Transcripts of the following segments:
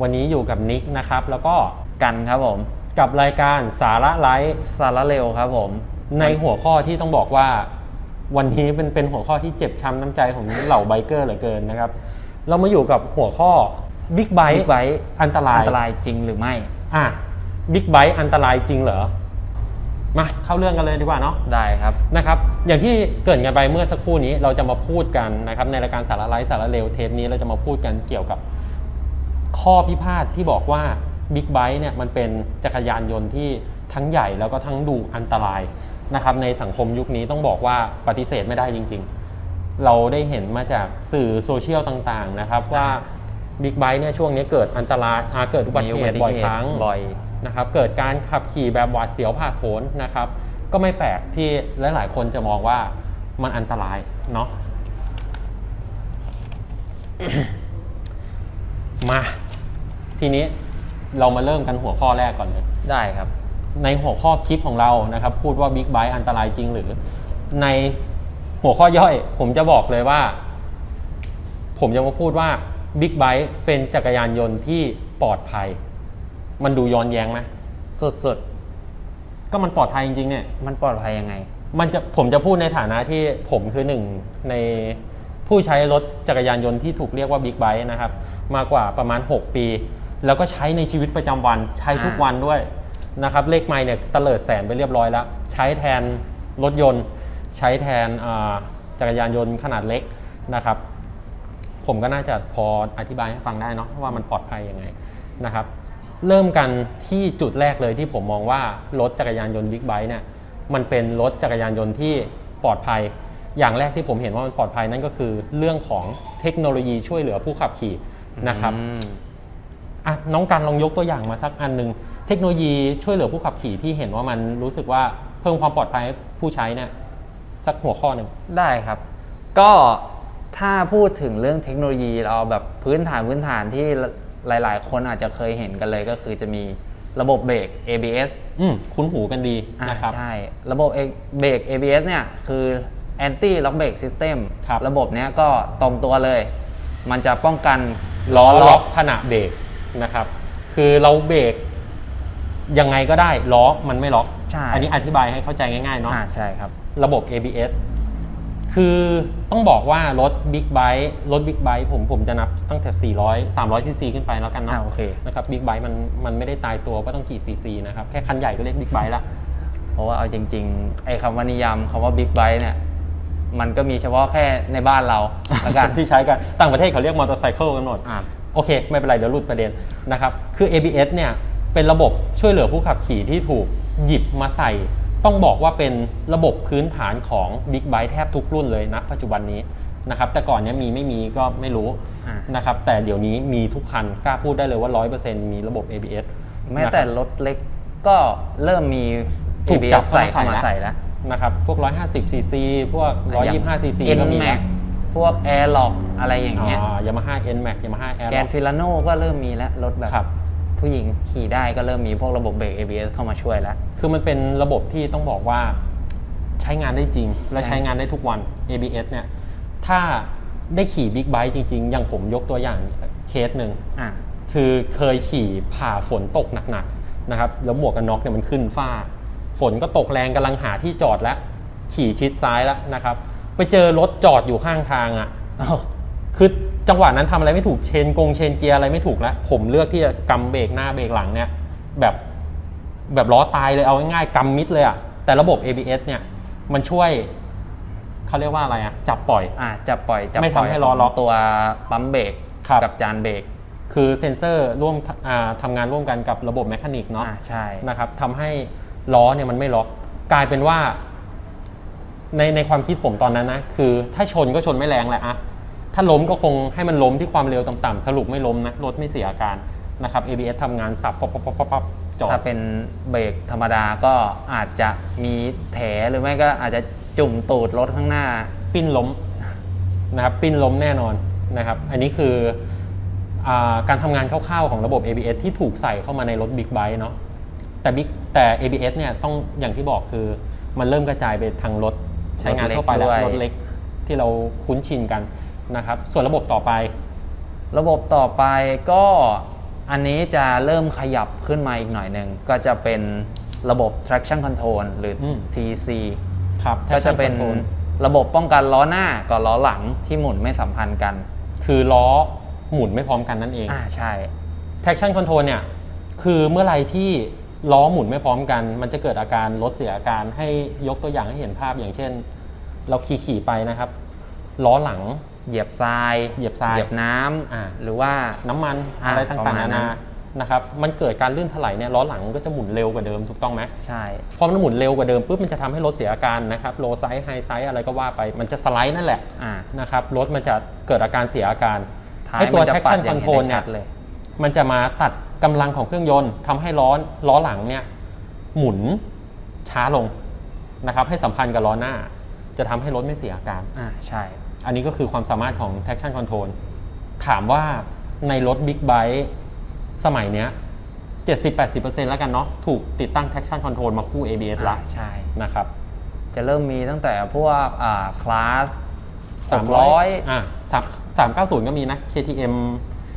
วันนี้อยู่กับนิกนะครับ แล้วก็กันครับผม กับรายการสาระไลฟ์สาระเร็วครับผม ในหัวข้อที่ต้องบอกว่า วันนี้เป็นเป็นหัวข้อที่เจ็บช้ำน้ำใจของเหล่าไบเกอร์เหลือเกินนะครับ เรามาอยู่กับหัวข้อบิ๊กไบบิ๊กไบค์อันตรายอันตรายจริงหรือไม่ อะบิ๊กไบอันตรายจริงเหรอ มาเข้าเรื่องกันเลยดีกว่าเนาะ ได้ครับ นะครับ อย่างที่เกริดกันไปเมื่อสักครู่นี้ เราจะมาพูดกันนะครับในรายการสาระไลฟ์สาระเร็วเทปนี้เราจะมาพูดกันเกี่ยวกับ ข้อพิพาทที่บอกว่าบิ๊กไบค์เนี่ยมันเป็นจักรยานยนต์ที่ทั้งใหญ่แล้วก็ทั้งดูอันตรายนะครับในสังคมยุคนี้ต้องบอกว่าปฏิเสธไม่ได้จริง ๆ เราได้เห็นมาจากสื่อโซเชียลต่างๆนะครับว่าบิ๊กไบค์เนี่ยช่วงนี้เกิดอันตรายอ่าเกิดอุบัติเหตุบ่อยครั้งบ่อยนะครับเกิดการขับขี่แบบหวาดเสียวผ่าดโผนนะครับ ก็ไม่แปลกที่หลาย ๆ คนจะมองว่ามันอันตรายเนาะมา ทีนี้เรามาเริ่มกันหัวข้อแรกก่อนเลย ได้ครับ ในหัวข้อคลิปของเรานะครับ พูดว่าบิ๊กไบ e อันตรายจริงหรือ ในหัวข้อย่อยผมจะบอกเลยว่า ผมจะมาพูดว่าบิ๊กไบ e เป็นจักรยานยนต์ที่ปลอดภัย มันดูย้อนแย้งไหมสุดก็มันปลอดภัยจริงๆเนี่ยๆมันปลอดภัยยังไง มันจะผมจะพูดในฐานะที่ผมคือหนึ่งในผู้ใช้รถจักรยานยนต์ที่ถูกเรียกว่าบิ๊กไบ e นะครับ มากว่าประมาณ 6 ปี แล้วก็ใช้ในชีวิตประจำวันใช้ทุกวันด้วยนะครับเลขไมล์เนี่ยตเลิดแสนไปเรียบร้อยแล้ว ใช้แทนรถยนต์ ใช้แทนอ่าจักรยานยนต์ขนาดเล็กนะครับ ผมก็น่าจะพออธิบายให้ฟังได้เนาะว่ามันปลอดภัยยังไงนะครับ เริ่มกันที่จุดแรกเลยที่ผมมองว่ารถจักรยานยนต์บิ๊กไบค์เนี่ยมันเป็นรถจักรยานยนต์ที่ปลอดภัย อย่างแรกที่ผมเห็นว่ามันปลอดภัยนั่นก็คือ เรื่องของเทคโนโลยีช่วยเหลือผู้ขับขี่นะครับ อืมอะน้องกันลองยกตัวอย่างมาสักอันหนึ่งเทคโนโลยีช่วยเหลือผู้ขับขี่ที่เห็นว่ามันรู้สึกว่าเพิ่มความปลอดภัยให้ผู้ใช้เนี่ยสักหัวข้อหนึ่งได้ครับ ก็ถ้าพูดถึงเรื่องเทคโนโลยีเราแบบพื้นฐานพื้นฐานที่หลาย ๆ คนอาจจะเคยเห็นกันเลยก็คือจะมีระบบเบรก ABS อืมคุ้นหูกันดีอ่านะครับใช่ ระบบเบรก ABS เนี่ยคือ Anti Lock Brake System ครับระบบเนี้ยก็ตรงตัวเลย มันจะป้องกันล้อล็อกขณะเบรก นะครับ คือเราเบรกยังไงก็ได้ล้อมันไม่ล็อก ใช่ อันนี้อธิบายให้เข้าใจง่ายๆเนาะอ่าใช่ครับ ระบบ ABS คือต้องบอกว่ารถบิ๊กไบค์รถบิ๊กไบค์ผมผมจะนับตั้งแต่ 400 300ซีซีขึ้นไปแล้วกันเนาะอ่าโอเค นะครับบิ๊กไบค์มันมันไม่ได้ตายตัวว่าต้องกี่ซีซีนะครับแค่คันใหญ่ก็เรียกบิ๊กไบค์ละ เพราะว่าเอาจริงๆ ไอ้คำว่านิยามคำว่า Big Bike เนี่ย มันก็มีเฉพาะแค่ในบ้านเรา แล้วกัน ที่ใช้กัน ต่างประเทศเขาเรียกมอเตอร์ไซค์กันหมด อ่า โอเค ไม่เป็นไร เดี๋ยวหลุดประเด็นนะครับ คือ ABS เนี่ยเป็นระบบช่วยเหลือผู้ขับขี่ที่ถูกหยิบมาใส่ ต้องบอกว่าเป็นระบบพื้นฐานของ Big Bike แทบทุกรุ่นเลยนะปัจจุบันนี้นะครับแต่ก่อนเนี้ยมีไม่มีก็ไม่รู้อ่านะครับแต่เดี๋ยวนี้มีทุกคันกล้าพูดได้เลยว่า 100%มีระบบ ABS แม้แต่นะครับรถเล็กก็เริ่มมีถูกจับ ABS ใส่เข้าเข้ามามาใส่ใส่แล้แล้ววนะครับพวก 150 cc พวก 125 cc เอ็นก็มีแม็ นะกพวก Air Lock อะไรอย่างเงี้ยยามาฮ่า N Max ยามาฮ่า Air แกนฟิลาโนก็เริ่มมีแล้ว รถแบบครับผู้หญิงขี่ได้ก็เริ่มมีพวกระบบเบรก ABS เข้ามาช่วยแล้ว คือมันเป็นระบบที่ต้องบอกว่าใช้งานได้จริง และใช่ใช้งานได้ทุกวัน ABS เนี่ย ถ้าได้ขี่บิ๊กไบค์จริง ๆ อย่างผมยกตัวอย่างเคสหนึ่งอะคือเคยขี่ผ่าฝนตกหนักๆนะครับ แล้วหมวกกันน็อกเนี่ยมันขึ้นฟ้า ฝนก็ตกแรงกำลังหาที่จอดแล้ว ขี่ชิดซ้ายแล้วนะครับ ไปเจอรถจอดอยู่ข้างทางอะ่ะอ้าวคือจังหวะนั้นทำอะไรไม่ถูกเชนกงเชนเกียร์อะไรไม่ถูกแล้วผมเลือกที่จะกำเบรกหน้าเบรกหลังเนี่ย แบบแบบล้อตายเลยเอาง่ายๆกำมิดเลยอะ่ะแต่ระบบ ABS เนี่ย มันช่วยเขาเรียกว่าอะไรอะ่ะจับปล่อยอะจะปล่อยจะไม่ปล่อยทำให้ล้อล็อกขงตัวปั๊มเบรกครับกับจานเบรกคือเซ็นเซอร์ร่วมอ่าทำงานร่วมกันกับระบบแมคานิกเนาะอะใช่นะครับทำให้ล้อเนี่ยมันไม่ล็อก กลายเป็นว่า ในในความคิดผมตอนนั้นนะคือ ถ้าชนก็ชนไม่แรงแหละอะถ้าล้มก็คงให้มันล้มที่ความเร็วต่ำๆสรุปไม่ล้มนะรถไม่เสียอาการนะครับ ABS ทำงานสับปั๊บปั๊บปั๊บปั๊บปั๊บจอดถ้าเป็นเบรกธรรมดาก็อาจจะมีแถหรือไม่ก็อาจจะจุ่มตูดรถข้างหน้า ปิ้นล้มนะครับปิ้นล้มแน่นอนนะครับ อันนี้คืออาการทำงานคร่าวๆของระบบ ABS ที่ถูกใส่เข้ามาในรถ Big Bike เนาะแต่ Big แต่ ABS เนี่ยต้องอย่างที่บอกคือมันเริ่มกระจายไปทางรถ ใช้งานทั่วไปแล้วรรถถเล็เล็กกที่เราคุ้นชินกันนะครับ ส่วนระบบต่อไป ระบบต่อไปก็อันนี้จะเริ่มขยับขึ้นมาอีกหน่อยหนึ่งก็จะเป็นระบบ traction control หรืออม TC ครับก็จะ traction เป็น control ระบบป้องกันล้อหน้ากับล้อหลังที่หมุนไม่สัมพันธ์กัน คือล้อหมุนไม่พร้อมกันนั่นเองอ่าใช่ traction control เนี่ยคือเมื่อไหรที่ ล้อหมุนไม่พร้อมกัน มันจะเกิดอาการรถเสียอาการให้ยกตัวอย่างให้เห็นภาพอย่างเช่น เราขี่ขี่ๆไปนะครับ ล้อหลัง เหยียบทราย เหยียบทรายเหยียบน้ำอ่า หรือว่า น้ำมันอ่าอะไรประต่างมาๆณนานั้นานนะครับ มันเกิดการลื่นถลายเนี่ยล้อหลังก็จะหมุนเร็วกว่าเดิมถูกต้องไหมใช่ พอมันหมุนเร็วกว่าเดิมปุ๊บมันจะทำให้รถเสียอาการนะครับโลไซส์ไฮไซส์อะไรก็ว่าไป มันจะสไลด์นั่นแหละอ่านะครับรถมันจะเกิดอาการเสียอาการท้ายไอตัว มันจะปัด traction อย่างเห็น control ได้เนี่ชัยดเลย มันจะมาตัด กำลังของเครื่องยนต์ทำให้ล้อล้อหลังเนี่ยหมุนช้าลงนะครับให้สัมพันธ์กับล้อหน้า จะทำให้รถไม่เสียอาการอ่าใช่ อันนี้ก็คือความสามารถของ traction control ถามว่าในรถ Big Bike สมัยเนี้ย70-80%แล้วกันเนาะถูกติดตั้ง traction control มาคู่ ABS ละใช่นะครับจะเริ่มมีตั้งแต่พวกอ่าคลาส300อ่าสาม390ก็มีนะ KTM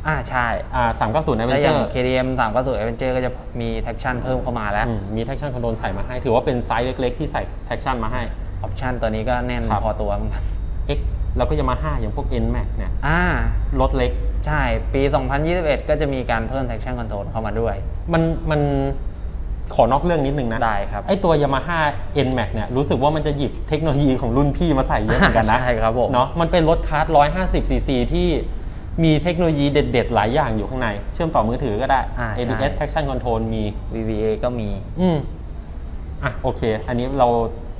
อ่าใช่อ่า390แล้วอย่าง Adventure KTM 3 9 0 Adventure ก็จะมี traction เพิ่มเข้ามาแล้วอืมมี traction control ใส่มาให้ ถือว่าเป็นไซส์เล็ก ๆ ที่ใส่ traction มาให้ ออปชันตัวนี้ก็แน่นครับ พอตัวเหมือนกัน X แล้วก็ยามาฮ่าอย่างพวก NMAX เนี่ยอ่ารถเล็ก ใช่ ปี 2021 ก็จะมีการเพิ่ม traction control เข้ามาด้วย มันมันขอนอกเรื่องนิดนึงนะได้ครับ ไอตัว Yamaha NMAX เนี่ยรู้สึกว่ามันจะหยิบเทคโนโลยีของรุ่นพี่มาใส่เยอะเหมือนกันนะ ใช่ครับผม เนาะมันเป็นรถคาร์ด150 cc ที่ มีเทคโนโลยีเด็ด ๆ หลายอย่างอยู่ข้างใน เชื่อมต่อมือถือก็ได้ อ่าใช่ ABS traction control มี VVA ก็มี อืมอะโอเค อันนี้เรา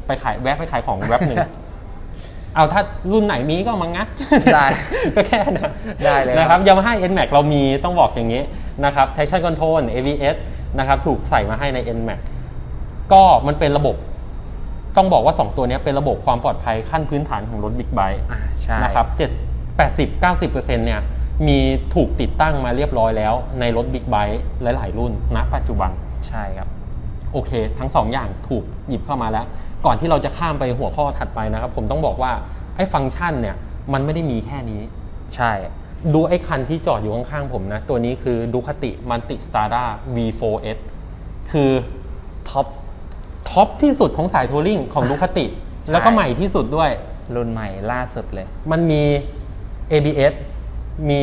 ไปขายแวะไปขายของแวบหนึ่ง เอาถ้ารุ่นไหนมีก็เอามางัด ได้ ก็แค่นะได้เลยครับ นะครับ Yamaha NMAX เรามีต้องบอกอย่างนี้นะครับ traction control ABS นะครับถูกใส่มาให้ใน NMAX ก็มันเป็นระบบ ต้องบอกว่า 2 ตัวเนี้ยเป็นระบบความปลอดภัยขั้นพื้นฐานของรถบิ๊กไบค์อ่าใช่ นะครับ7 80 90%เนี่ยมีถูกติดตั้งมาเรียบร้อยแล้ว ในรถบิ๊กไบค์หลาย ๆ รุ่นณปัจจุบันใช่ครับ โอเค ทั้งสองอย่างถูกหยิบเข้ามาแล้ว ก่อนที่เราจะข้ามไปหัวข้อถัดไปนะครับ ผมต้องบอกว่า ไอ้ฟังก์ชันเนี่ย มันไม่ได้มีแค่นี้ ใช่ ดูไอ้คันที่จอดอยู่ข้าง ๆ ผมนะ ตัวนี้คือดูคติมันติสตาร์ดา V4S คือท็อปท็อปที่สุดของสายทัวริงของดูคติแล้วก็ใหม่ที่สุดด้วยรุ่นใหม่ล่าสุดเลย มันมี ABS มี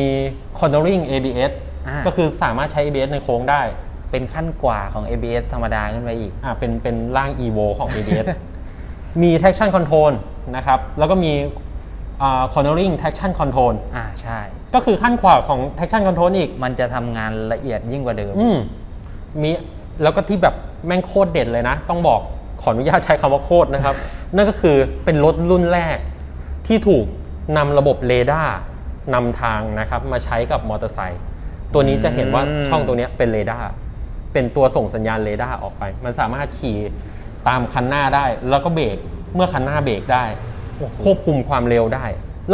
cornering ABS อ่า ก็คือสามารถใช้ ABS ในโค้งได้ เป็นขั้นกว่าของ ABS ธรรมดาขึ้นไปอีก อ่าเป็นเป็นร่าง evo ของ ABS มี traction control นะครับ แล้วก็มีอ่า cornering traction control อ่าใช่ ก็คือขั้นกว่าของ traction control อีก มันจะทำงานละเอียดยิ่งกว่าเดิม อืมมีแล้วก็ที่แบบแม่งโคตรเด็ดเลยนะ ต้องบอกขออนุญาตใช้คำว่าโคตรนะครับ นั่นก็คือเป็นรถรุ่นแรกที่ถูก นำระบบเรดาร์นำทางนะครับมาใช้กับมอเตอร์ไซค์ตัวนี้จะเห็นว่าอืมช่องตรงเนี้ยเป็นเรดาร์เป็นตัวส่งสัญญาณเรดาร์ออกไป มันสามารถขี่ตามคันหน้าได้ แล้วก็เบรกเมื่อคันหน้าเบรกได้ ควบคุมความเร็วได้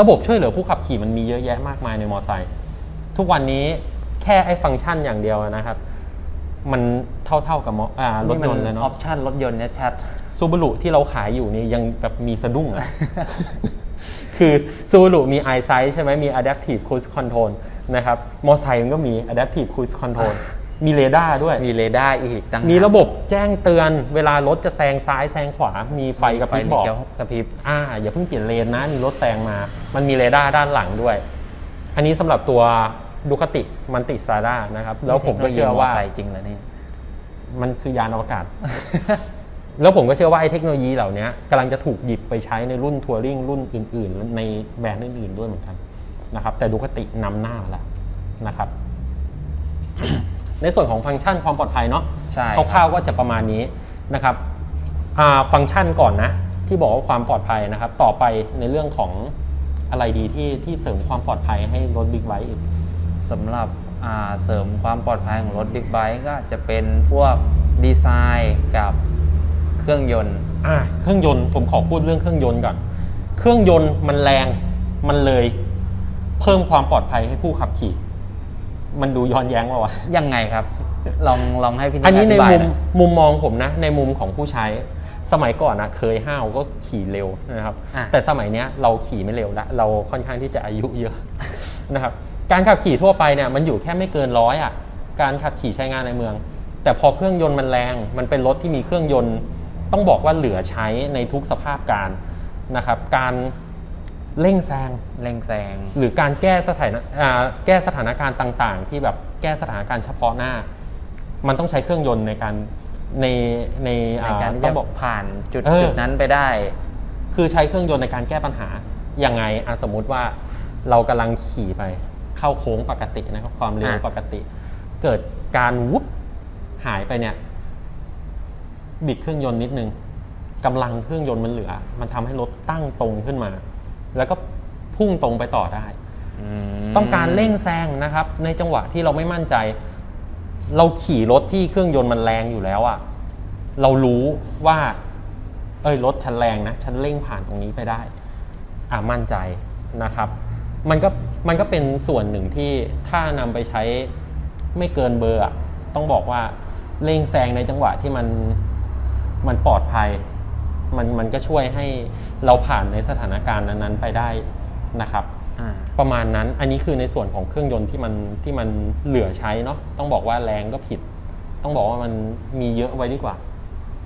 ระบบช่วยเหลือผู้ขับขี่มันมีเยอะแยะมากมายในมอเตอร์ไซค์ทุกวันนี้แค่ไอ้ฟังก์ชันอย่างเดียวนะครับ มันเท่าๆกับมออ่ารถยนต์เลยออเนาะปชันรถยนต์เนี่ยชัดซูบ a รุที่เราขายอยู่นี่ยังแบบมีสะดุ้งอะ คือซูบ a รุมี EyeSight ใช่ไหมมี Adaptive Cruise Control นะครับมอไซค์มันก็มี Adaptive Cruise Control มีเรดาร์ด้วย มีเรดาร์อีกตั้งมีระบบแจ้งเตือน เวลารถจะแซงซ้ายแซงขวา มีไฟกระพริบบอกกระพริบอ่าอย่าเพิ่งเปลี่ยนเลนนะ มีรถแซงมา มันมีเรดาร์ด้านหลังด้วย อันนี้สำหรับตัวดูคติมันติสตาร์ดานะครับ แล้วผมก็เชื่อว่าใส่จริงเลยนี่ มันคือยานอวกาศ แล้วผมก็เชื่อว่าไอ้เทคโนโลยีเหล่านี้กำลังจะถูกหยิบไปใช้ในรุ่นทัวริงรุ่นอื่น ๆ ในแบรนด์อื่น ๆ ด้วยเหมือนกันนะครับแต่ดูคตินำหน้าแล้วนะครับ ในส่วนของฟังก์ชันความปลอดภัยเนาะใช่คร่าวๆก็จะประมาณนี้นะครับอ่าฟังก์ชันก่อนนะ ที่บอกว่าความปลอดภัยนะครับ ต่อไปในเรื่องของอะไรดีที่ที่เสริมความปลอดภัยให้รถบิ๊กไบค์อีกสำหรับอ่าเสริมความปลอดภัยของรถบิ๊กไบค์ก็จะเป็นพวกดีไซน์กับ เครื่องยนต์อ่าเครื่องยนต์ผมขอพูดเรื่องเครื่องยนต์ก่อน เครื่องยนต์มันแรงมันเลย เพิ่มความปลอดภัยให้ผู้ขับขี่ มันดูย้อนแย้งว่าวะยังไงครับ ลองลองให้พี่อันนี้ในธิบายมุมหอยมุมมองผมนะ ในมุมของผู้ใช้ สมัยก่อนนะเคยห้าวก็ขี่เร็วนะครับอะแต่สมัยเนี้ยเราขี่ไม่เร็วละเราค่อนข้างที่จะอายุเยอะนะครับ การขับขี่ทั่วไปเนี่ยมันอยู่แค่ไม่เกินร้อยอะ การขับขี่ใช้งานในเมือง แต่พอเครื่องยนต์มันแรง มันเป็นรถที่มีเครื่องยนต์ ต้องบอกว่าเหลือใช้ในทุกสภาพการนะครับ การเร่งแซงเร่งแซงหรือการแก้สถานะอ่าแก้สถานการณ์ต่าง ๆ ที่แบบแก้สถานการณ์เฉพาะหน้า มันต้องใช้เครื่องยนต์ในการในในในอ่าการที่ต้จะองบอกผ่านจุดเออจุดนั้นไปได้ คือใช้เครื่องยนต์ในการแก้ปัญหายังไงอะสมมุติว่าเรากำลังขี่ไปเข้าโค้งปกตินะครับความเร็วอะปกติ เกิดการวุบหายไปเนี่ย บิดเครื่องยนต์นิดนึงกำลังเครื่องยนต์มันเหลือ มันทำให้รถตั้งตรงขึ้นมา แล้วก็พุ่งตรงไปต่อได้อืมต้องการเร่งแซงนะครับ ในจังหวะที่เราไม่มั่นใจ เราขี่รถที่เครื่องยนต์มันแรงอยู่แล้วอะเรารู้ว่า เอ้ยรถฉันแรงนะฉันเร่งผ่านตรงนี้ไปได้ อะมั่นใจนะครับ มันก็มันก็เป็นส่วนหนึ่งที่ถ้านำไปใช้ไม่เกินเบอร์อะต้องบอกว่าเร่งแซงในจังหวะที่มัน มันปลอดภัย มันมันก็ช่วยให้เราผ่านในสถานการณ์นั้นๆไปได้นะครับอ่าประมาณนั้นอันนี้คือในส่วนของเครื่องยนต์ที่มันที่มันเหลือใช้เนาะต้องบอกว่าแรงก็ผิด ต้องบอกว่ามันมีเยอะไว้ดีกว่า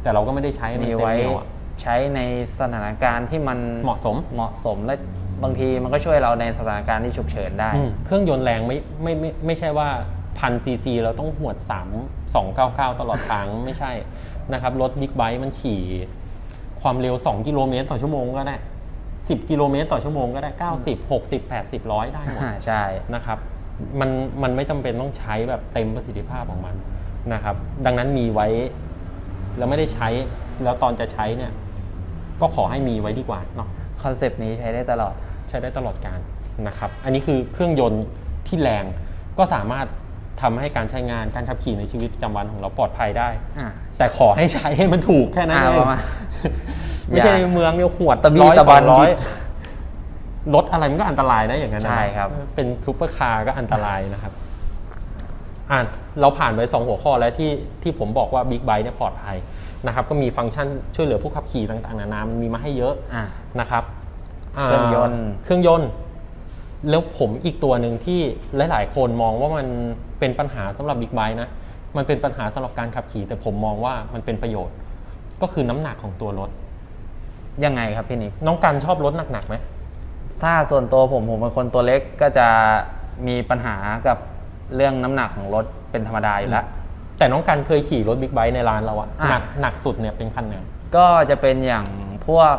แต่เราก็ไม่ได้ใช้มันมีเต็มไว้เหนียวอะใช้ในสถานการณ์ที่มันเหมาะสมเหมาะสมและบางทีมันก็ช่วยเราในสถานการณ์ที่ฉุกเฉินได้อืมเครื่องยนต์แรงไม่ไม่ไม่ไม่ใช่ว่า พันซีซีเราต้องหวด 3 299 ตลอดทาง ไม่ใช่นะครับ รถบิ๊กไบค์มันขี่ความเร็ว 2 กิโลเมตรต่อชั่วโมงก็ได้ 10 กิโลเมตรต่อชั่วโมงก็ได้ 90 60 80 100 ได้หมดอ่าใช่นะครับมันมันไม่จำเป็นต้องใช้แบบเต็มประสิทธิภาพของมันนะครับ ดังนั้นมีไว้ แล้วไม่ได้ใช้แล้วตอนจะใช้เนี่ย ก็ขอให้มีไว้ดีกว่าเนาะคอนเซปต์นี้ใช้ได้ตลอดใช้ได้ตลอดการนะครับ อันนี้คือเครื่องยนต์ที่แรงก็สามารถ ทำให้การใช้งานการขับขี่ในชีวิตประจำวันของเราปลอดภัยได้อ่าแต่ขอให้ใช้ให้มันถูกแค่นั้นอ่าเองประมาณไม่ใช่ในเมืองเนี่ยหวดตะบี้ร้อยตะสบัอนงร้อยนิดรถอะไรมันก็อันตรายนะอย่างนั้นนะใช่ครับ เป็นซูเปอร์คาร์ก็อันตรายนะครับ อ่าเราผ่านไป2หัวข้อแล้วที่ที่ผมบอกว่าบิ๊กไบค์เนี่ยปลอดภัยนะครับ ก็มีฟังก์ชันช่วยเหลือผู้ขับขี่ต่างๆนานามันมีมาให้เยอะอ่านะครับาเครื่องยนต์เครื่องยนต์ แล้วผมอีกตัวหนึ่งที่หลาย ๆ คนมองว่ามันเป็นปัญหาสำหรับบิ๊กไบค์นะ มันเป็นปัญหาสำหรับการขับขี่ แต่ผมมองว่ามันเป็นประโยชน์ ก็คือน้ำหนักของตัวรถ ยังไงครับพี่นิกน้องกันชอบรถหนักๆไหมถ้าส่วนตัวผมผมเป็นคนตัวเล็กก็จะมีปัญหากับเรื่องน้ำหนักของรถเป็นธรรมดาอยู่แล้ว แต่น้องกันเคยขี่รถบิ๊กไบค์ในร้านเราอะอะหนักหนักสุดเนี่ยเป็นคันไหนก็จะเป็นอย่างพวก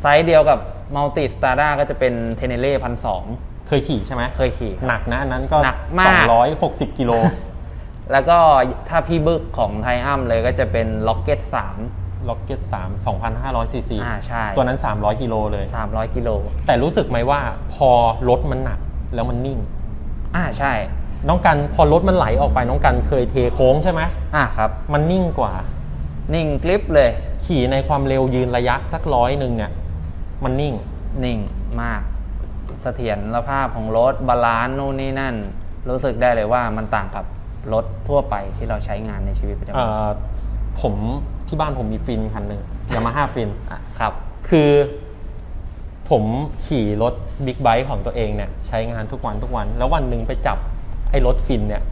ไซส์เดียวกับมัลติสตาร์ด้าก็จะเป็นเทเนเล่พันสอง เคยขี่ใช่ไหมเคยขี่ หนักนะอันนั้นก็หนักมาก สองร้อยหกสิบกิโลแล้วก็ถ้าพี่บึกของไทอัมเลยก็จะเป็นล็อกเก็ตสามล็อกเก็ตสามสองพันห้าร้อยซีซีอ่าใช่ตัวนั้น300กิโลเลยสามร้อยกิโลแต่รู้สึกไหมว่าพอรถมันหนักแล้วมันนิ่ง อ่าใช่ น้องกันพอรถมันไหลออกไปน้องกันเคยเทโค้งใช่ไหมอ่าครับ มันนิ่งกว่า นิ่งกลิปเลย ขี่ในความเร็วยืนระยะสักร้อยหนึ่งเนี่ย มันนิ่งนิ่งมาก เสถียรภาพของรถบาลานซ์นู่นนี่นั่น รู้สึกได้เลยว่ามันต่างกับรถทั่วไปที่เราใช้งานในชีวิตประจำเอ่วันอผมที่บ้านผมมีฟินคันหนึ่งยามาฮ่าฟินอะครับ คือผมขี่รถบิ๊กไบค์ของตัวเองเนี่ยใช้งานทุกวันทุกวัน แล้ววันหนึ่งไปจับไอ้รถฟินเนี่ย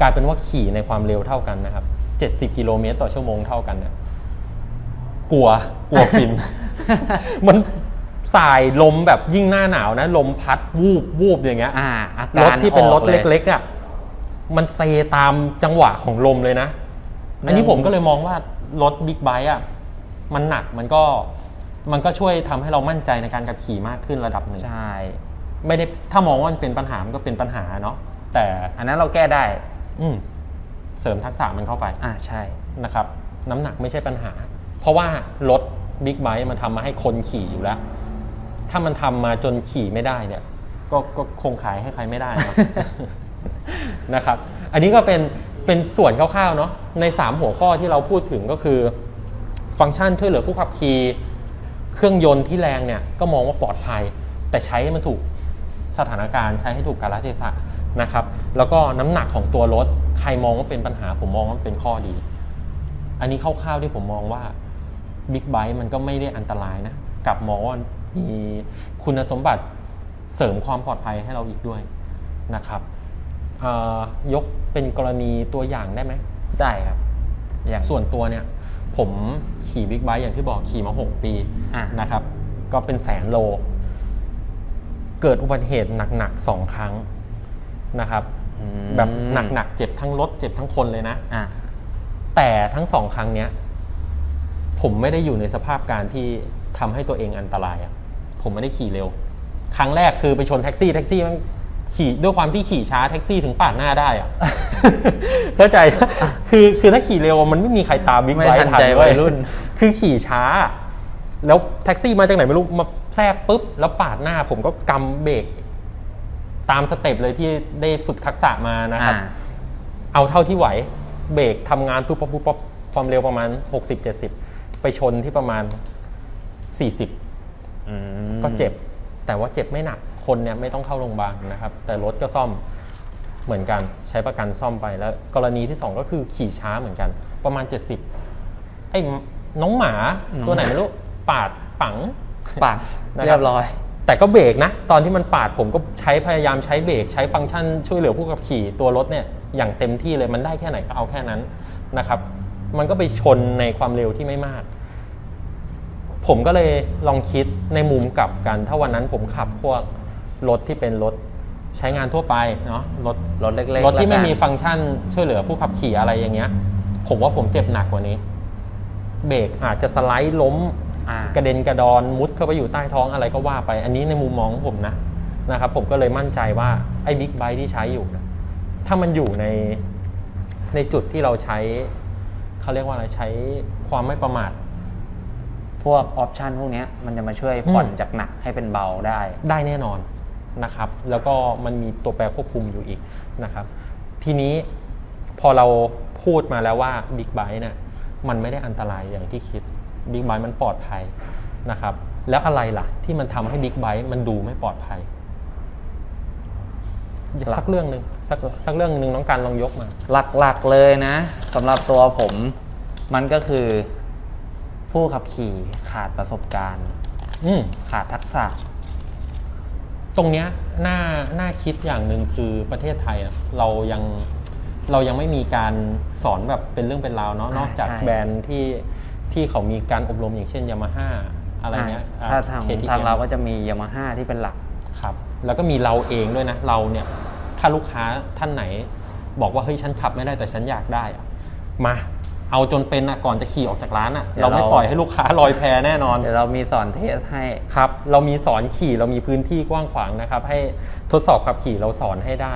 กลายเป็นว่าขี่ในความเร็วเท่ากันนะครับ 70 กิโลเมตรต่อชั่วโมงเท่ากันเนี่ยกลัวกลัวฟิน มัน สายลมแบบยิ่งหน้าหนาวนะ ลมพัดวูบวูบอย่างเงี้ยอ่าอารถการที่เป็นรถออเล็กๆอะมันเซตามจังหวะของลมเลยนะ อันนี้ผมก็เลยมองว่ารถบิ๊กไบค์อะมันหนักมันก็มันก็ช่วยทำให้เรามั่นใจในการขับขี่มากขึ้นระดับหนึ่งใช่ไม่ได้ถ้ามองว่ามันเป็นปัญหามันก็เป็นปัญหาเนาะแต่อันนั้นเราแก้ได้ อืมเสริมทักษะมันเข้าไป อ่าใช่นะครับ น้ำหนักไม่ใช่ปัญหา เพราะว่ารถบิ๊กไบค์มันทำมาให้คนขี่อยู่แล้ว ถ้ามันทำมาจนขี่ไม่ได้เนี่ยก็ก็คงขายให้ใครไม่ได้เนอะนะครับ อันนี้ก็เป็นเป็นส่วนคร่าวๆเนาะใน 3 หัวข้อที่เราพูดถึงก็คือ ฟังก์ชันช่วยเหลือผู้ขับขี่เครื่องยนต์ที่แรงเนี่ยก็มองว่าปลอดภัย แต่ใช้ให้มันถูกสถานการณ์ใช้ให้ถูกกาลเทศะนะครับ แล้วก็น้ำหนักของตัวรถใครมองว่าเป็นปัญหาผมมองว่าเป็นข้อดี อันนี้คร่าวๆที่ผมมองว่าบิ๊กไบค์มันก็ไม่ได้อันตรายนะกลับมองว่า มีคุณสมบัติเสริมความปลอดภัยให้เราอีกด้วยนะครับเอ่อยกเป็นกรณีตัวอย่างได้ไหมได้ครับ อย่างส่วนตัวเนี่ย ผมขี่บิ๊กไบค์อย่างที่บอกขี่มา 6 ปีอะนะครับ ก็เป็นแสนโล เกิดอุบัติเหตุหนักๆสองครั้งนะครับอืมแบบหนักๆเจ็บทั้งรถเจ็บทั้งคนเลยนะอะแต่ทั้งสองครั้งเนี้ย ผมไม่ได้อยู่ในสภาพการที่ทำให้ตัวเองอันตรายอะ ผมไม่ได้ขี่เร็ว ครั้งแรกคือไปชนแท็กซี่แท็กซี่มันขี่ด้วยความที่ขี่ช้าแท็กซี่ถึงปาดหน้าได้อะเข้าใจคือคือถ้าขี่เร็วมันไม่มีใครตามบิ๊กไม่ไบค์ทันทันใจเว้วัยรุ่น คือขี่ช้า แล้วแท็กซี่มาจากไหนไม่รู้มาแทรกปุ๊บแล้วปาดหน้า ผมก็กำเบรกตามสเต็ปเลยที่ได้ฝึกทักษะมานะครับอ่าเอาเท่าที่ไหว เบรกทำงานปุ๊บปั๊บปุ๊บปั๊บความเร็วประมาณ 60-70 ไปชนที่ประมาณ 40อืม ก็เจ็บ แต่ว่าเจ็บไม่หนัก คนเนี่ยไม่ต้องเข้าโรงพยาบาลนะครับ แต่รถก็ซ่อมเหมือนกัน ใช้ประกันซ่อมไปแล้ว กรณีที่ 2 ก็คือขี่ช้าเหมือนกัน ประมาณ 70 ไอ้น้องหมาตัวไหนไม่รู้ ปาดปังปากนะครับเรียบร้อย แต่ก็เบรกนะ ตอนที่มันปาดผมก็ใช้พยายามใช้เบรกใช้ฟังก์ชันช่วยเหลือผู้ขับขี่ตัวรถเนี่ยอย่างเต็มที่เลยมันได้แค่ไหนก็เอาแค่นั้นนะครับ มันก็ไปชนในความเร็วที่ไม่มาก ผมก็เลยลองคิดในมุมกลับกัน ถ้าวันนั้นผมขับพวกรถที่เป็นรถใช้งานทั่วไปเนาะรถรถเล็กๆรถที่ไม่แล้วกันมีฟังก์ชันช่วยเหลือผู้ขับขี่อะไรอย่างเงี้ย ผมว่าผมเจ็บหนักกว่านี้ เบรกอาจจะสไลด์ล้มอ่ากระเด็นกระดอนมุดเข้าไปอยู่ใต้ท้องอะไรก็ว่าไป อันนี้ในมุมมองของผมนะนะครับ ผมก็เลยมั่นใจว่าไอ้บิ๊กไบค์ที่ใช้อยู่นะถ้ามันอยู่ในในจุดที่เราใช้เขาเรียกว่าอะไรใช้ความไม่ประมาท พวกออปชันพวกเนี้ยมันจะมาช่วยผ่อนอืมจากหนักให้เป็นเบาได้ ได้แน่นอนนะครับ แล้วก็มันมีตัวแปรควบคุมอยู่อีกนะครับ ทีนี้พอเราพูดมาแล้วว่าบิ๊กไบค์เนี่ยมันไม่ได้อันตรายอย่างที่คิดบิ๊กไบค์มันปลอดภัยนะครับ แล้วอะไรล่ะ ที่มันทำให้บิ๊กไบค์มันดูไม่ปลอดภัยสักเรื่องหนึ่งสักสักเรื่องหนึ่งน้องการลองยกมา หลักๆเลยนะสำหรับตัวผมมันก็คือ ผู้ขับขี่ขาดประสบการณ์ อืมขาดทักษะ ตรงเนี้ยน่าน่าคิดอย่างหนึ่งคือประเทศไทยอะเรายังเรายังไม่มีการสอนแบบเป็นเรื่องเป็นราวเนาะอ่านอกจากใช่ แบรนด์ที่ที่เขามีการอบรมอย่างเช่นยามาฮ่าอะไรเงี้ยถ้าทาง KTM ทางเราก็จะมียามาฮ่าที่เป็นหลัก ครับ แล้วก็มีเราเองด้วยนะ เราเนี่ยถ้าลูกค้าท่านไหน บอกว่าเฮ้ยฉันขับไม่ได้แต่ฉันอยากได้อะมา เอาจนเป็นอะก่อนจะขี่ออกจากร้านอะเดี๋ยวเรา ไม่เราปล่อยให้ลูกค้าลอยแพแน่นอน เดี๋ยวเรามีสอนเทสให้ ครับ เรามีสอนขี่เรามีพื้นที่กว้างขวางนะครับ ให้ทดสอบขับขี่เราสอนให้ได้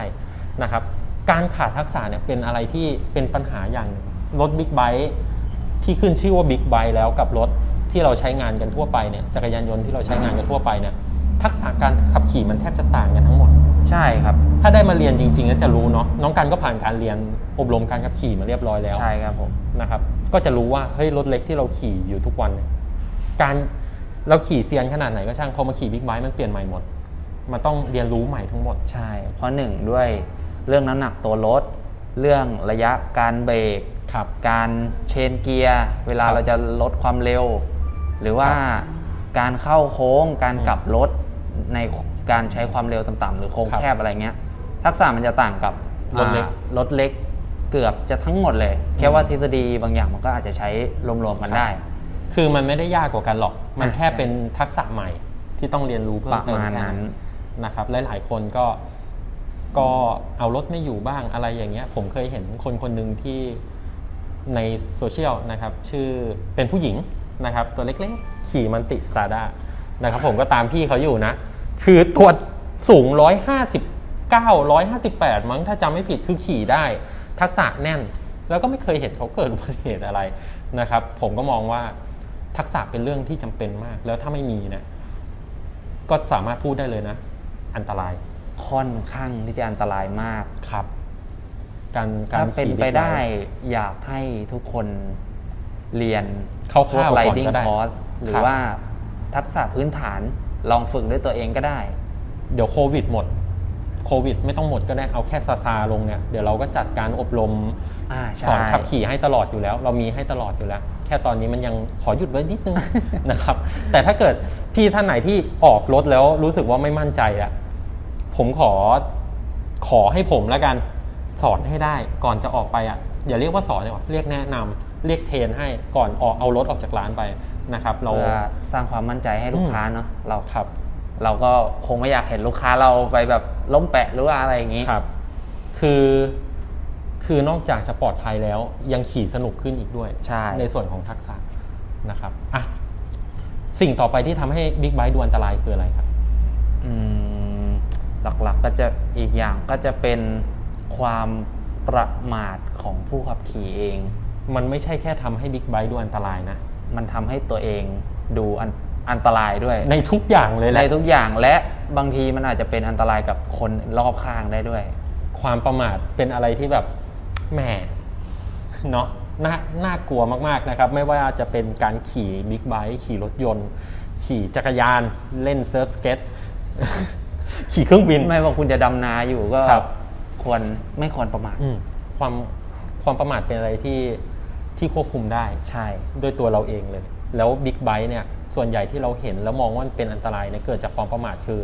นะครับ การขาดทักษะเนี่ยเป็นอะไรที่เป็นปัญหาอย่างหนึ่งรถบิ๊กไบค์ที่ขึ้นชื่อว่าบิ๊กไบค์แล้วกับรถที่เราใช้งานกันทั่วไปเนี่ยจักรยานยนต์ที่เราใช้งานกันทั่วไปเนี่ยทักษะการขับขี่มันแทบจะต่างกันทั้งหมด ใช่ครับ ถ้าได้มาเรียนจริงๆก็จะรู้เนาะน้องกันก็ผ่านการเรียนอบรมการขับขี่มาเรียบร้อยแล้วใช่ครับผมนะครับ ก็จะรู้ว่าเฮ้ยรถเล็กที่เราขี่อยู่ทุกวันเนี่ยการเราขี่เซียนขนาดไหนก็ช่างพอมาขี่บิ๊กไบค์มันเปลี่ยนใหม่หมด มันต้องเรียนรู้ใหม่ทั้งหมดใช่ เพราะหนึ่งด้วยเรื่องน้ำหนักตัวรถ เรื่องระยะการเบรกครับการเชนเกียร์เวลาครับเราจะลดความเร็ว หรือว่าครับการเข้าโค้งการอืมกลับรถใน การใช้ความเร็วต่ำๆหรือโค้งครับแคบอะไรเงี้ย ทักษะมันจะต่างกับรถเล็ก อ่ารถเล็กเกือบจะทั้งหมดเลย แค่ว่าทฤษฎีบางอย่างมันก็อาจจะใช้รวมๆกันได้ คือมันไม่ได้ยากกว่ากันหรอก มันอะแค่เป็นทักษะใหม่ที่ต้องเรียนรู้เพิ่มเติมประมาณแค่นั้นั้นน นะครับ หลายๆคนก็ก็เอารถไม่อยู่บ้างอะไรอย่างเงี้ย ผมเคยเห็นคนคนหนึ่งที่ในโซเชียลนะครับ ชื่อเป็นผู้หญิงนะครับ ตัวเล็กๆ ขี่มันติสตาร์ดานะครับ ผมก็ตามพี่เขาอยู่นะ คือตัวสูง 159 158 มั้งถ้าจำไม่ผิดคือขี่ได้ ทักษะแน่น แล้วก็ไม่เคยเห็นเขาเกิดอุบัติเหตุอะไรนะครับ ผมก็มองว่าทักษะเป็นเรื่องที่จำเป็นมาก แล้วถ้าไม่มีเนะก็สามารถพูดได้เลยนะ อันตรายค่อนข้างที่จะอันตรายมากครับ การกาถ้ารเป็นขี่ไปบิ๊กได้ค์อยากให้ทุกคนเรียนคร่าวๆพวกก่อน riding ก็ได้ course หรืครัอบ ว่าทักษะพื้นฐาน ลองฝึกด้วยตัวเองก็ได้ เดี๋ยวโควิดหมดโควิดไม่ต้องหมดก็ได้เอาแค่ซาซาลงเนี่ยเดี๋ยวเราก็จัดการอบรมอ่าใช่สอนขับขี่ให้ตลอดอยู่แล้ว เรามีให้ตลอดอยู่แล้ว แค่ตอนนี้มันยังขอหยุดไว้นิดนึงนะครับ แต่ถ้าเกิดพี่ท่านไหนที่ออกรถแล้วรู้สึกว่าไม่มั่นใจอะผมขอขอให้ผมแล้วกัน สอนให้ได้ก่อนจะออกไปอะอย่าเรียกว่าสอนดีกว่าเรียกแนะนำ เรียกเทรนให้ก่อนออกเอารถออกจากร้านไปนะครับ เราเพื่อสร้างความมั่นใจให้ลูกค้าเนาะเราครับ เราก็คงไม่อยากเห็นลูกค้าเราไปแบบล้มแปะหรือว่าอะไรอย่างนี้ครับ คือคือนอกจากจะปลอดภัยแล้วยังขี่สนุกขึ้นอีกด้วยใช่ส่วนของทักษะนะครับอะสิ่งต่อไปที่ทำให้บิ๊กไบค์ดูอันตรายคืออะไรครับอืมหลักๆก็จะอีกอย่างก็จะเป็นความประมาทของผู้ขับขี่เอง มันไม่ใช่แค่ทำให้บิ๊กไบค์ดูอันตรายนะ มันทำให้ตัวเองดูอันอันตรายด้วย ในทุกอย่างเลยแหในละทุกอย่างและบางทีมันอาจจะเป็นอันตรายกับคนรอบข้างได้ด้วย ความประมาทเป็นอะไรที่แบบแหมเนาะน่าน่ากลัวมากๆนะครับ ไม่ว่าจะเป็นการขี่บิ๊กไบค์ขี่รถยนต์ ขี่จักรยานเล่นเซิร์ฟสเก็ตขี่เครื่องบิน ไม่ว่าคุณจะดำนาอยู่ก็ครับควรไม่ควรประมาทอืมความความประมาทเป็นอะไรที่ ที่ควบคุมได้ใช่ด้วยตัวเราเองเลย แล้วบิ๊กไบค์เนี่ยส่วนใหญ่ที่เราเห็นแล้วมองว่ามันเป็นอันตรายเนี่ยเกิดจากความประมาทคือ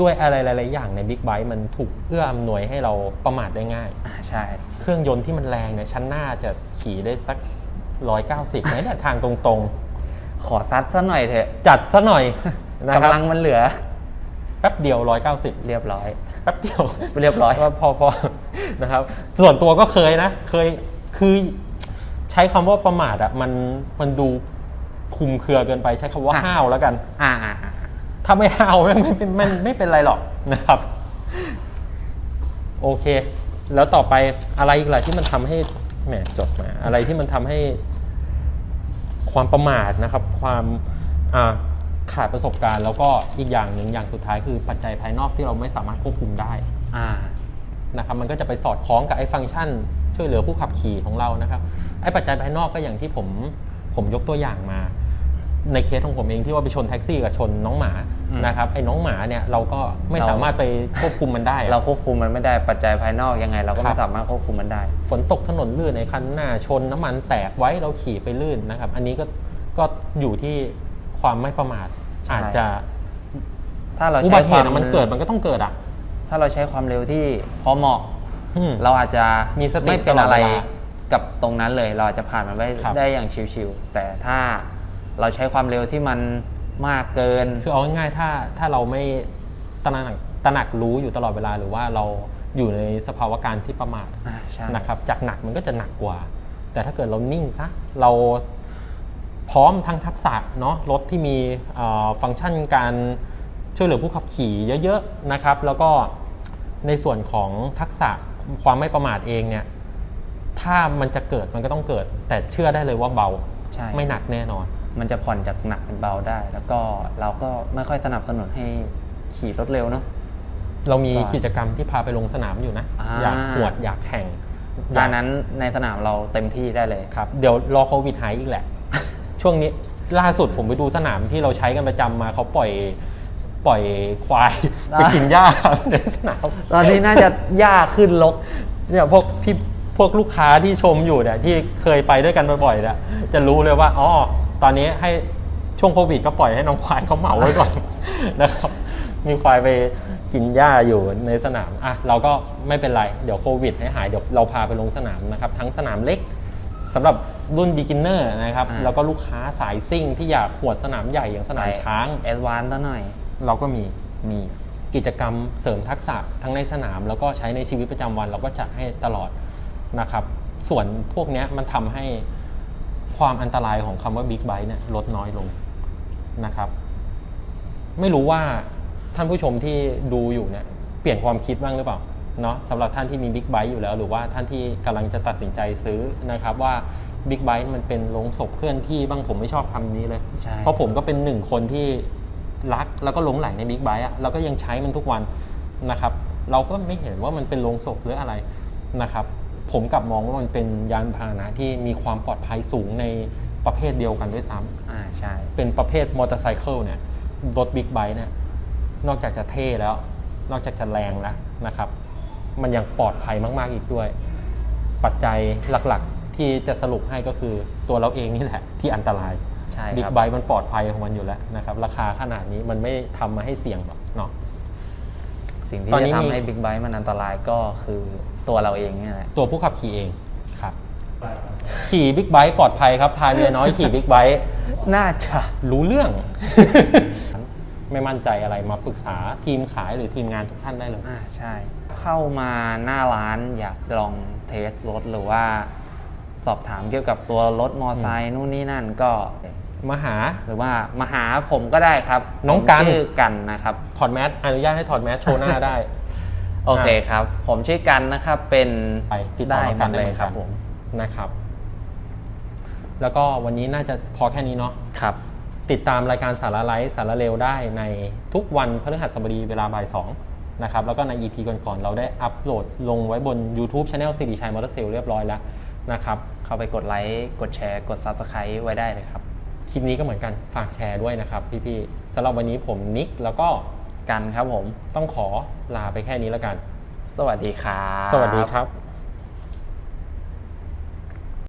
ด้วยอะไรหลาย ๆ อย่างในบิ๊กไบค์มันถูกเอื้ออำนวยให้เราประมาทได้ง่าย อ่าใช่ เครื่องยนต์ที่มันแรงเนี่ยชั้นหน้าจะขี่ได้สักร้อยเก้าสิบไหมเนี่ยทางตรงขอซัดซะหน่อยเถอะๆ จัดซะหน่อยนะครับกำลังมันเหลือแป๊บเดียวร้อยเก้าสิบเรียบร้อย แป๊บเดียวเรียบร้อย ว่าพอพอนะครับ ส่วนตัวก็เคยนะ เคยคือใช้คำว่าประมาทอะมันมันดูคลุมเครือเกินไปใช้คำว่าอะ ห้าวแล้วกัน อ่าอ่าอ่าถ้าไม่ห้าวไม่ไม่เป็นไม่ไม่เป็นไรหรอกนะครับ โอเค แล้วต่อไปอะไรอีกล่ะที่มันทำให้แหมจดมา อะไรที่มันทำให้ ความประมาทนะครับ ความอ่าขาดประสบการณ์ แล้วก็อีกอย่างหนึ่งอย่างสุดท้ายคือปัจจัยภายนอกที่เราไม่สามารถควบคุมได้ อ่า นะครับมันก็จะไปสอดคล้องกับไอ้ฟังก์ชัน ช่วยเหลือผู้ขับขี่ของเรานะครับไอ้ปัจจัยภายนอกก็อย่างที่ผมผมยกตัวอย่างมา ในเคสของผมเองที่ว่าไปชนแท็กซี่กับชนน้องหมาอืมนะครับไอ้น้องหมาเนี่ยเราก็ไม่เราสามารถไปควบคุมมันได้อะเราควบคุมมันไม่ได้ปัจจัยภายนอกยังไง เราก็ครัไม่บสามารถควบคุมมันได้ ฝนตกถนนลื่นในคันหน้าชนน้ำมันแตกไว้เราขี่ไปลื่นนะครับ อันนี้ก็ก็อยู่ที่ความไม่ประมาทใช่อาจจะถ้าเราอุใช้บัติเหควาตุมอะมันเกิดมันก็ต้องเกิดอะ ถ้าเราใช้ความเร็วที่พอเหมาะอืมเราอาจจะมีสติไม่เป็นตลอดอะไรเวลากับตรงนั้นเลย เราอาจจะผ่านมันไปครับได้อย่างชิวๆแต่ถ้าเราใช้ความเร็วที่มันมากเกิน คือเอาง่ายๆถ้าถ้าเราไม่ตระหนักตระหนักรู้อยู่ตลอดเวลาหรือว่าเราอยู่ในสภาวะการที่ประมาทอ่าใช่นะครับจากหนักมันก็จะหนักกว่า แต่ถ้าเกิดเรานิ่งซะเราพร้อมทั้งทักษะเนาะรถที่มีเอ่อฟังก์ชันการ ช่วยเหลือผู้ขับขี่เยอะๆนะครับ แล้วก็ในส่วนของทักษะความไม่ประมาทเองเนี่ย ถ้ามันจะเกิดมันก็ต้องเกิด แต่เชื่อได้เลยว่าเบาใช่ไม่หนักแน่นอน มันจะผ่อนจากหนักเป็นเบาได้ แล้วก็เราก็ไม่ค่อยสนับสนุนให้ขี่รถเร็วเนาะเรามีก็กิจกรรมที่พาไปลงสนามอยู่นะอ่าอยากขวดอยากแข่งอดัยากงนั้นในสนามเราเต็มที่ได้เลยครับ เดี๋ยวรอโควิดหายอีกแหละ ช่วงนี้ล่าสุดผมไปดูสนามที่เราใช้กันประจำมาเขาปล่อย ปล่อยควาย ไปกินหญ้าในสนามตอนนี้น่าจะยากขึ้นลกเนี่ยพวกพี่พวกลูกค้าที่ชมอยู่เนี่ยที่เคยไปด้วยกันบ่อยๆเนี่ยจะรู้เลยว่าอ๋อตอนนี้ให้ช่วงโควิดก็ปล่อยให้น้องควายเขาเหมาไว้ก่อนนะครับมีควายไปกินหญ้าอยู่ในสนามอะเราก็ไม่เป็นไร เดี๋ยวโควิดให้หายเดี๋ยวเราพาไปลงสนามนะครับ ทั้งสนามเล็กสำหรับรุ่น beginner นะครับอ่าแล้วก็ลูกค้าสายซิ่งที่อยากขวดสนามใหญ่อย่างสนามช้างแอดวานซ์ซะหน่อย เราก็มีมีกิจกรรมเสริมทักษะทั้งในสนาม แล้วก็ใช้ในชีวิตประจำวัน เราก็จัดให้ตลอดนะครับ ส่วนพวกเนี้ยมันทำให้ความอันตรายของคำว่าบิ๊กไบค์เนี่ยลดน้อยลงนะครับ ไม่รู้ว่าท่านผู้ชมที่ดูอยู่เนี่ยเปลี่ยนความคิดบ้างหรือเปล่าเนาะสำหรับท่านที่มีบิ๊กไบค์อยู่แล้ว หรือว่าท่านที่กำลังจะตัดสินใจซื้อนะครับว่าบิ๊กไบค์มันเป็นโรงศพเคลื่อนที่บ้างผมไม่ชอบคำนี้เลยใช่เพราะผมก็เป็นหนึ่งคนที่ รักแล้วก็หลงไหลในบิ๊กไบค์อะแล้วก็ยังใช้มันทุกวันนะครับ เราก็ไม่เห็นว่ามันเป็นโรงศพหรืออะไรนะครับ ผมกลับมองว่ามันเป็นยานพาหนะที่มีความปลอดภัยสูงในประเภทเดียวกันด้วยซ้ำอ่าใช่ เป็นประเภทมอเตอร์ไซค์เนี่ยรถบิ๊กไบค์เนี่ยนอกจากจะเท่แล้ว นอกจากจะแรงแล้วนะครับ มันยังปลอดภัยมากๆอีกด้วย ปัจจัยหลักๆที่จะสรุปให้ก็คือตัวเราเองนี่แหละที่อันตราย ใช่บิ๊คกรับไบค์มันปลอดภัยของมันอยู่แล้วนะครับ ราคาขนาดนี้มันไม่ทำมาให้เสี่ยงหรอกเนาะ สิ่งที่ตอนนี้จะมี ทำให้บิ๊กไบค์มันอันตรายก็คือตัวเราเองเนี่ยแหละ ตัวผู้ขับขี่เองครับ ขี่บิ๊กไบค์ปลอดภัยครับพาเมียน้อยขี่บิ๊กไบค์ น่าจะ รู้เรื่อง ไม่มั่นใจอะไรมาปรึกษาทีมขายหรือทีมงานทุกท่านได้เลย อ่าใช่ เข้ามาหน้าร้านอยากลองเทสรถหรือว่า สอบถามเกี่ยวกับตัวรถมอไซค์นู่นนี่นั่นก็มาหาหรือว่ามาหาผมก็ได้ครับน้องกันผมชื่อกันนะครับถอดแมสอนุญาตให้ถอดแมสโชว์หน้าได้ โอเคครับ ผมชื่อกันนะครับเป็นไปติดต่อได้น้องกันหมได้เลเหมืยอนคกัรับนผมนะครับ แล้วก็วันนี้น่าจะพอแค่นี้เนาะครับ ติดตามรายการสาระไลฟ์สาระเร็วได้ในทุกวันพฤหัสบดีเวลาบ่าย2นะครับแล้วก็ใน EP ก่อนๆเราได้อัปโหลดลงไว้บน YouTube Channel สิริชัยมอเตอร์เซลเรียบร้อยแล้ว นะครับ เข้าไปกดไลค์กดแชร์ กด Subscribe ไว้ได้เลยครับ คลิปนี้ก็เหมือนกันฝากแชร์ด้วยนะครับ พี่ๆสำหรับวันนี้ผมนิกแล้วก็กันครับผมต้องขอลาไปแค่นี้แล้วกัน สวัสดีครับ สวัสดีครับ